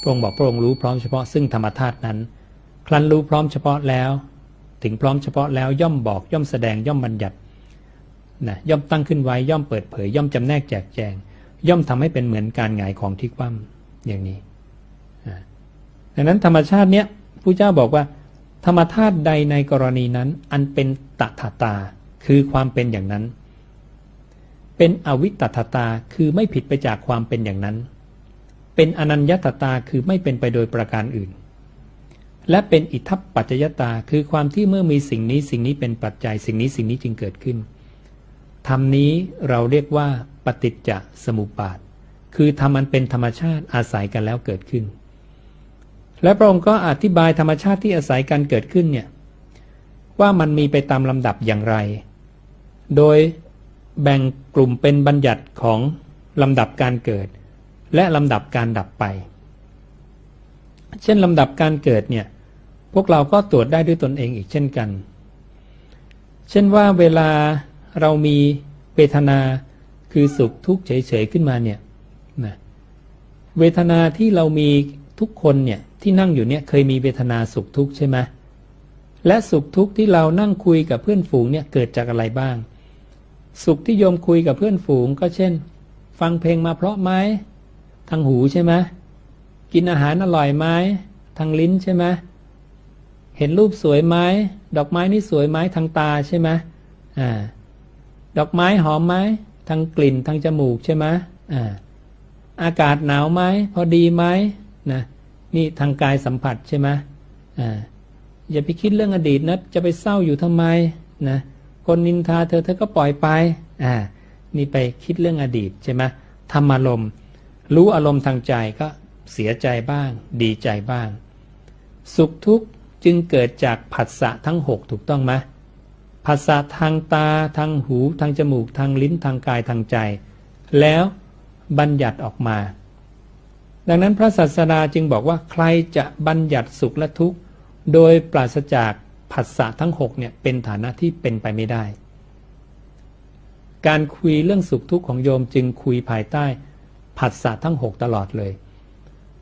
พระองค์บอกพระองค์รู้พร้อมเฉพาะซึ่งธรรมธาตุนั้น ครั้นรู้พร้อมเฉพาะแล้ว ถึงพร้อมเฉพาะแล้วย่อมบอกย่อมแสดงย่อมบัญญัตินะย่อมตั้งขึ้นไว้ย่อมเปิดเผย ย่อมจำแนกแจกแจง ย่อมทำให้เป็นเหมือนการหงายของที่คว่ำอย่างนี้ดังนั้นธรรมชาติเนี้ยผู้เจ้าบอกว่า ธรรมธาตุใดในกรณีนั้น อันเป็นตถาตาคือความเป็นอย่างนั้น เป็นอวิตตถาตาคือไม่ผิดไปจากความเป็นอย่างนั้น เป็นอนัญญตตาคือไม่เป็นไปโดยประการอื่น และเป็นอิทัปปัจจยตาคือความที่เมื่อมีสิ่งนี้สิ่งนี้เป็นปัจจัยสิ่งนี้สิ่งนี้จึงเกิดขึ้นธรรมนี้เราเรียกว่าปฏิจจสมุปบาท คือธรรมันเป็นธรรมชาติอาศัยกันแล้วเกิดขึ้น และพระองค์ก็อธิบายธรรมชาติที่อาศัยกันเกิดขึ้นเนี่ยว่ามันมีไปตามลำดับอย่างไร โดยแบ่งกลุ่มเป็นบัญญัติของลำดับการเกิด และลำดับการดับไป เช่นลำดับการเกิดเนี่ย พวกเราก็ตรวจได้ด้วยตนเองอีกเช่นกัน เช่นว่าเวลาเรามีเวทนาคือสุขทุกข์เฉยๆขึ้นมาเนี่ยนะเวทนาที่เรามีทุกคนเนี่ยที่นั่งอยู่เนี่ยเคยมีเวทนาสุขทุกข์ใช่ไหมและสุขทุกข์ที่เรานั่งคุยกับเพื่อนฝูงเนี่ยเกิดจากอะไรบ้าง สุขที่โยมคุยกับเพื่อนฝูง ก็เช่น ฟังเพลงมาเพราะไหม ทางหูใช่ไหมกินอาหารอร่อยไหมทางลิ้นใช่ไหมเห็นรูปสวยไหมดอกไม้นี่สวยไหมทางตาใช่ไหมอ่าดอกไม้หอมไหมทางกลิ่นทางจมูกใช่ไหมอ่าอากาศหนาวไหมพอดีไหมนะนี่ทางกายสัมผัสใช่ไหมอ่าอย่าไปคิดเรื่องอดีตนะจะไปเศร้าอยู่ทำไมนะคนนินทาเธอเธอก็ปล่อยไปอ่านี่ไปคิดเรื่องอดีตใช่ไหมทำอารมณ์ รู้อารมณ์ทางใจก็เสียใจบ้าง ดีใจบ้าง สุขทุกข์จึงเกิดจากผัสสะทั้งหกถูกต้องไหมผัสสะทางตาทางหูทางจมูกทางลิ้นทางกายทางใจ แล้วบัญญัติออกมา ดังนั้นพระศาสดาจึงบอกว่าใครจะบัญญัติสุขและทุกข์ โดยปราศจากผัสสะทั้งหกเนี่ยเป็นฐานะที่เป็นไปไม่ได้ การคุยเรื่องสุขทุกข์ของโยมจึงคุยภายใต้ ผัสสะทั้งหกตลอดเลย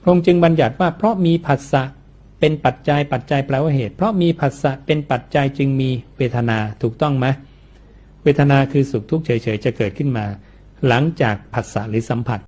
พระองค์จึงบัญญัติว่าเพราะมีผัสสะเป็นปัจจัยปัจจัยแปลว่าเหตุ เพราะมีผัสสะเป็นปัจจัยจึงมีเวทนาถูกต้องไหมเวทนาคือสุขทุกข์เฉยๆจะเกิดขึ้นมา หลังจากผัสสะหรือสัมผัส